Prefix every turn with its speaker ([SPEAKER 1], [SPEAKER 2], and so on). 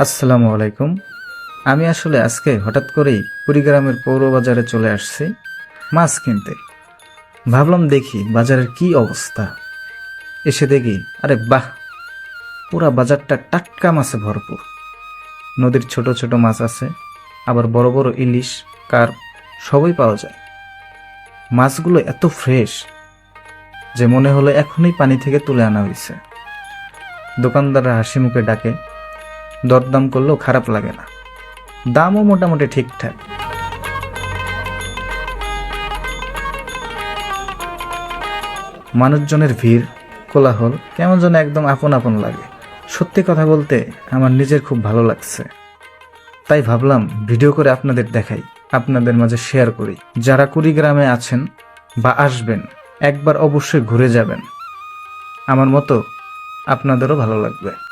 [SPEAKER 1] আসসালামু আলাইকুম। আমি আসলে আজকে হঠাৎ করেই কুড়িগ্রামের পৌর বাজারে চলে আসছি মাছ কিনতে। ভাবলাম দেখি বাজারের কি অবস্থা। এসে দেখি, আরে বাহ! পুরা বাজারটা টাটকা মাছে ভরপুর। নদীর ছোট ছোট মাছ আছে, আবার বড় বড় ইলিশ কার্প সবই পাওয়া যায়। মাছগুলো এত ফ্রেশ যে মনে হলো এখনই পানি থেকে তুলে আনা হয়েছে। দোকানদাররা হাসি মুখে ডাকে দরদাম করলেও খারাপ লাগে না। দামও মোটামুটি ঠিকঠাক। মানুষজনের ভিড়, কোলাহল কেমন যেন একদম আপন আপন লাগে। সত্যি কথা বলতে আমার নিজের খুব ভালো লাগছে। তাই ভাবলাম ভিডিও করে আপনাদের দেখাই, আপনাদের মাঝে শেয়ার করি। যারা কুড়িগ্রামে আছেন বা আসবেন, একবার অবশ্যই ঘুরে যাবেন। আমার মতো আপনাদেরও ভালো লাগবে।